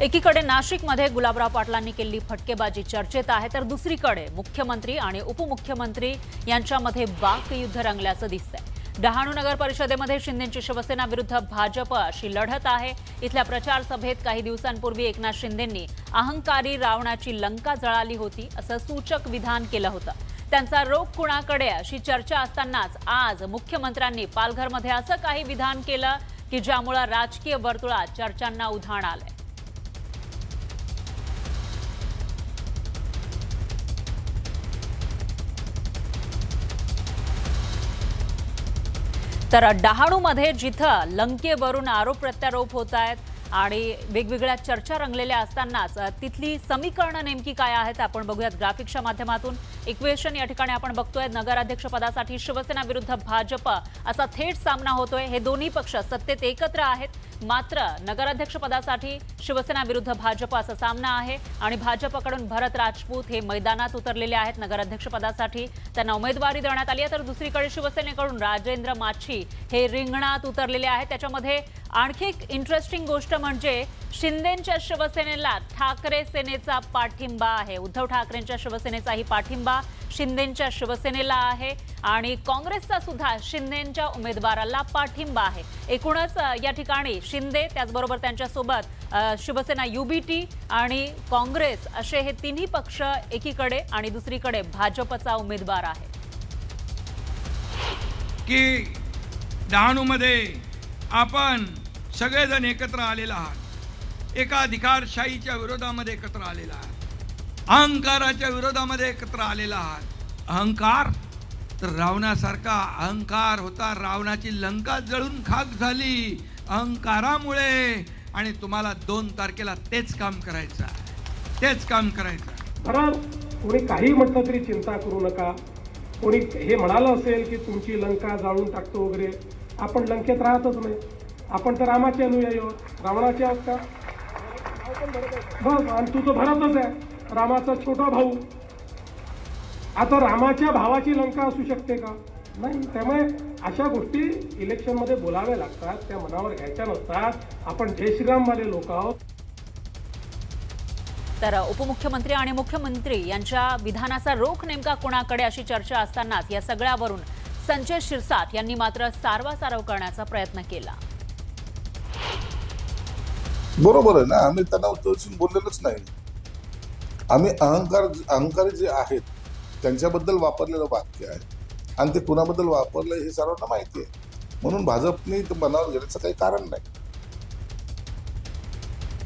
एकीकडे नाशिकमध्ये गुलाबराव पाटलांनी केलेली फटकेबाजी चर्चेत आहे तर दुसरीकडे मुख्यमंत्री आणि उपमुख्यमंत्री यांच्यामध्ये वाकयुद्ध रंगल्याचं दिसतंय. डहाणू नगर परिषदेमध्ये शिंदेची शिवसेना विरुद्ध भाजप अशी लढत आहे. इथल्या प्रचार सभेत काही दिवसांपूर्वी एकनाथ शिंदेंनी अहंकारी रावणाची लंका जळाली होती असं सूचक विधान केलं होतं. त्यांचा रोग कुणाकडे अशी चर्चा असतानाच आज मुख्यमंत्र्यांनी पालघरमध्ये असं काही विधान केलं की ज्यामुळं राजकीय वर्तुळात चर्चांना उधाण आलंय. तर डहाणूमध्ये जिथं लंकेवरून आरोप प्रत्यारोप होत आहेत आणि वेगवेगळ्या चर्चा रंगलेल्या असतानाच तिथली समीकरणं नेमकी काय आहेत आपण बघूयात ग्राफिक्सच्या माध्यमातून. इक्वेशन या ठिकाणी आपण बघतोय नगराध्यक्षपदासाठी शिवसेना विरुद्ध भाजप असा थेट सामना होतोय. हे दोन्ही पक्ष सत्तेत एकत्र आहेत. मात्र नगराध्यक्षपदासाठी शिवसेना विरुद्ध भाजप असा सामना आहे आणि भाजपकडून भरत राजपूत हे मैदानात उतरलेले आहेत. नगराध्यक्षपदासाठी त्यांना उमेदवारी देण्यात आली आहे. तर दुसरीकडे शिवसेनेकडून राजेंद्र माछी हे रिंगणात उतरलेले आहेत. त्याच्यामध्ये आणखी एक इंटरेस्टिंग गोष्ट म्हणजे शिंदेच्या शिवसेनेला ठाकरे सेनेचा पाठिंबा आहे. उद्धव ठाकरेंच्या शिवसेनेचाही पाठिंबा शिंदेच्या शिवसेनेला आहे आणि काँग्रेसचा सुद्धा शिंदेच्या उमेदवाराला पाठिंबा आहे. एकूणच या ठिकाणी शिंदे त्याचबरोबर त्यांच्यासोबत शिवसेना युबीटी आणि काँग्रेस असे हे तिन्ही पक्ष एकीकडे आणि दुसरीकडे भाजपचा उमेदवार आहे की डहाणूमध्ये आपण सगळेजण एकत्र आलेला आहात. एका अधिकारशाहीच्या विरोधामध्ये एकत्र आलेला आहात. अहंकाराच्या विरोधामध्ये एकत्र आलेला आहात. अहंकार? तर रावणासारखा अहंकार होता रावणाची लंका जळून खाक झाली. अहंकारामुळे आणि तुम्हाला दोन तारखेला तेच काम करायचं आहे. तेच काम करायचं आहे. खरं कोणी काही म्हटलं तरी चिंता करू नका. कोणी हे म्हणालं असेल की तुमची लंका जाळून टाकतो वगैरे आपण लंकेत राहतच नाही. आपण तर रामाचे अनुयायी आहोत. रावणाचे आहोत का? बस आणि तू तर भरतच आहे. रामाचा छोटा भाऊ. आता रामाच्या भावाची लंका असू शकते का? नाही त्यामुळे अशा गोष्टी इलेक्शनमध्ये बोलाव्या लागतात. त्या मनावर घ्यायच्या नसतात. आपण जय श्रीरामवाले लोक आहोत. तर उपमुख्यमंत्री आणि मुख्यमंत्री यांच्या विधानाचा रोख नेमका कोणाकडे अशी चर्चा असतानाच या सगळ्यावरून संजय शिरसाट यांनी मात्र सारवासारव करण्याचा प्रयत्न केला. बरोबर आहे ना? आम्ही त्यांना उद्देशून बोललेलंच नाही. आम्ही अहंकार अहंकारी जे आहेत त्यांच्याबद्दल वापरलेलं वाक्य आहे. आणि ते कुणाबद्दल वापरलं हे सर्वांना माहिती आहे. म्हणून भाजपने ते मनावर घेण्याचं काही कारण नाही.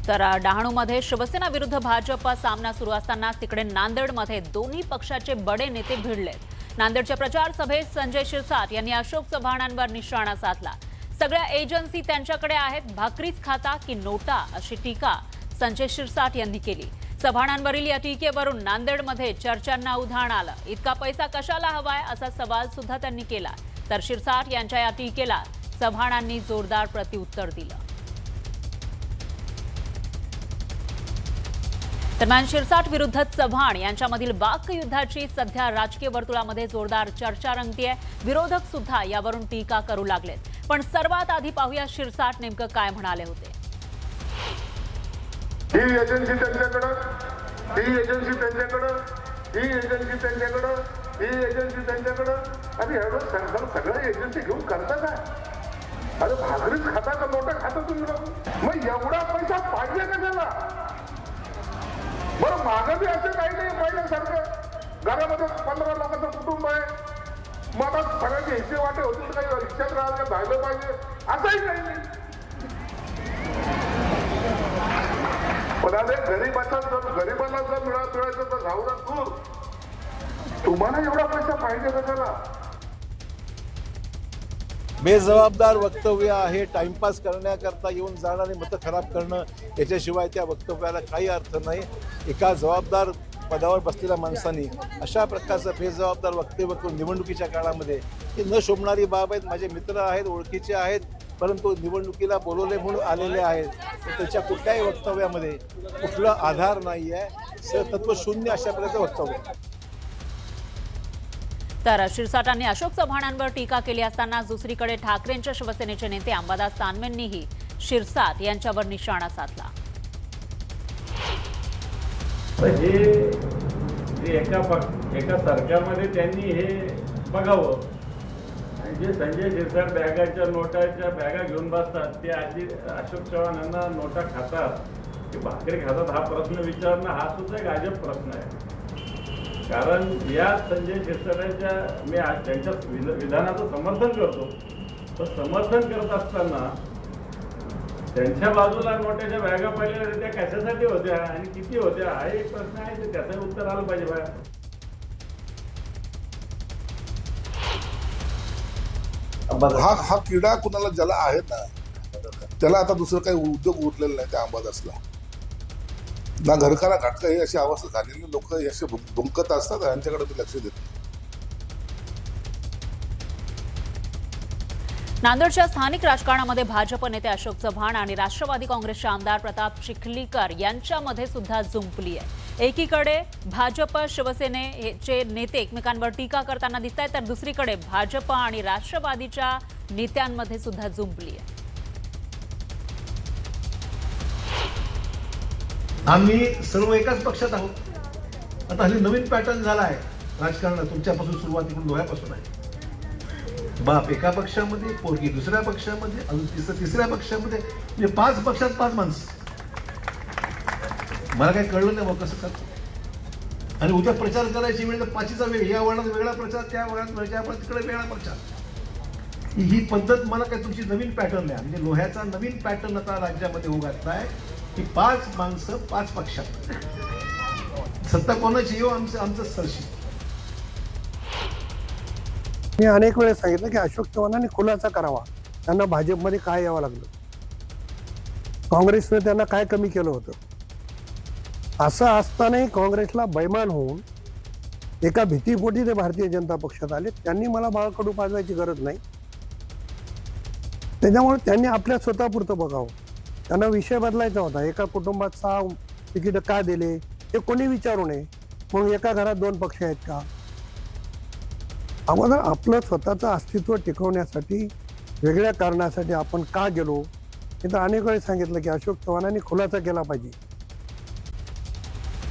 तर डहाणूमध्ये शिवसेना विरुद्ध भाजप सामना सुरू असतानाच तिकडे नांदेडमध्ये दोन्ही पक्षाचे बडे नेते भिडलेत. नांदेडच्या प्रचार सभेत संजय शिरसाट यांनी अशोक चव्हाणांवर निशाणा साधला. सगळ्या एजन्सी त्यांच्याकडे आहेत भाकरीच खाता की नोटा अशी टीका संजय शिरसाट यांनी केली. चव्हाणांवरील या टीकेवरून नांदेडमध्ये चर्चांना उधाण आलं. इतका पैसा कशाला हवाय असा सवाल सुद्धा त्यांनी केला. तर शिरसाट यांच्या या टीकेला चव्हाणांनी जोरदार प्रत्युत्तर दिलं. दरम्यान शिरसाट विरुद्ध चव्हाण यांच्यामधील वाकयुद्धाची सध्या राजकीय वर्तुळामध्ये जोरदार चर्चा रंगतीये. विरोधक सुद्धा यावरून टीका करू लागलेत. पण सर्वात आधी पाहूया शिरसाट नेमकं काय म्हणाले होते. ही एजन्सी त्यांच्याकडं ही एजन्सी त्यांच्याकडं ही एजन्सी त्यांच्याकडं ही एजन्सी त्यांच्याकडं. आणि एवढं सगळं सगळं एजन्सी घेऊन करता काय? अरे भाकरीच खाता का नोटा खाता तुम्ही मग एवढा पैसा पाहिजे कशाला? बरं असं काही नाही पहिल्यासारखं घरामध्ये पंधरा लोकांचं कुटुंब आहे. मला सगळ्यांचे हिस्से वाटे होतील काही रिक्षात राहायला जायला पाहिजे असंही काही नाही. पण अरे गरीबाचा जर गरीबाला जर मिळा मिळायचं तर राहू दूर. तुम्हाला एवढा पैसा पाहिजे कशाला बेजबाबदार वक्तव्य आहे. टाइमपास करण्याकरता येऊन जाणारे मतं खराब करणं याच्याशिवाय त्या वक्तव्याला काही अर्थ नाही. एका जबाबदार पदावर बसलेल्या माणसांनी अशा प्रकारचं बेजबाबदार वक्तव्य करून निवडणुकीच्या काळामध्ये ही न शोभणारी बाब आहेत. माझे मित्र आहेत ओळखीचे आहेत परंतु निवडणुकीला बोलवले म्हणून आलेले आहेत. तर त्याच्या कुठल्याही वक्तव्यामध्ये कुठला आधार नाही आहे तत्वशून्य अशा प्रकारचं वक्तव्य आहे. तर शिरसाटांनी अशोक चव्हाणांवर टीका केली असताना दुसरीकडे ठाकरेंच्या शिवसेनेचे नेते अंबादास तानवेंनीही शिरसाट यांच्यावर निशाणा साधला. म्हणजे हे एका एका सरकारमध्ये त्यांनी हे बघावं. आणि जे संजय शिरसाट बॅगाच्या नोटाच्या बॅगा घेऊन बसतात ते आधी अशोक चव्हाणांना नोटा खातात. ते भाकरी खातात हा प्रश्न विचारणं हा सुद्धा एक अजब प्रश्न आहे. कारण या संजय शिरसाटांच्या मी आज त्यांच्या विध- विधानाचं समर्थन करतो. तर समर्थन करत असताना त्यांच्या बाजूला नोट्याच्या बॅगा पाहिल्या त्या कशासाठी होत्या आणि किती होत्या? हा एक प्रश्न आहे तर त्याचं उत्तर आलं पाहिजे बाहेर हा हा किडा कुणाला ज्याला आहे ना त्याला आता दुसरं काही उद्योग उरलेला नाही त्या अंबादासला. ना घरकाला घाटका ही अशी अवस्था झालेली लोक असे भुंकत असतात यांच्याकडे मी लक्ष देत नांदेडच्या स्थानिक राजकारणामध्ये भाजप नेते अशोक चव्हाण आणि राष्ट्रवादी काँग्रेसचे आमदार प्रताप चिखलीकर यांच्यामध्ये सुद्धा जुंपली आहे. एकीकडे भाजप शिवसेनेचे नेते एकमेकांवर टीका करताना दिसत आहेत तर दुसरीकडे भाजप आणि राष्ट्रवादीच्या नेत्यांमध्ये सुद्धा जुंपली आहे. आम्ही सर्व एकाच पक्षात आहोत. आता हल्ली नवीन पॅटर्न झाला आहे राजकारणात तुमच्यापासून सुरुवातीकडून डोळ्यापासून आहे. बाप एका पक्षामध्ये पोरगी दुसऱ्या पक्षामध्ये अजून तिसऱ्या तिसऱ्या पक्षामध्ये. म्हणजे पाच पक्षात पाच माणसं. मला काही कळलं नाही बा कसं करतो. आणि उद्या प्रचार करायची वेळ तर पाचीचा वेळ. या वळणात वेगळा प्रचार त्या वळणात वेगळा तिकडे वेगळा प्रचार. ही पद्धत मला काय तुमची नवीन पॅटर्न आहे म्हणजे लोह्याचा नवीन पॅटर्न आता राज्यामध्ये होऊ घातलाय की पाच माणसं पाच पक्षात. सत्ता कोणाची येऊ आमचं आमचं सरशी. मी अनेक वेळेस सांगितलं की अशोक चव्हाणांनी खुलासा करावा. त्यांना भाजपमध्ये काय यावं लागलं? काँग्रेसने त्यांना काय कमी केलं होतं? असं असतानाही काँग्रेसला बैमान होऊन एका भीतीपोटी ते भारतीय जनता पक्षात आले. त्यांनी मला बाळकडू पाजवायची गरज नाही. त्याच्यामुळे त्यांनी आपल्या स्वतःपुरतं बघावं. त्यांना विषय बदलायचा होता. एका कुटुंबात सहा तिकीट का दिले हे कोणी विचारू नये? मग एका घरात दोन पक्ष आहेत का? आम्हाला आपलं स्वतःचं अस्तित्व टिकवण्यासाठी वेगळ्या कारणासाठी आपण का गेलो? हे तर अनेक वेळेस सांगितलं की अशोक चव्हाणांनी खुलासा केला पाहिजे.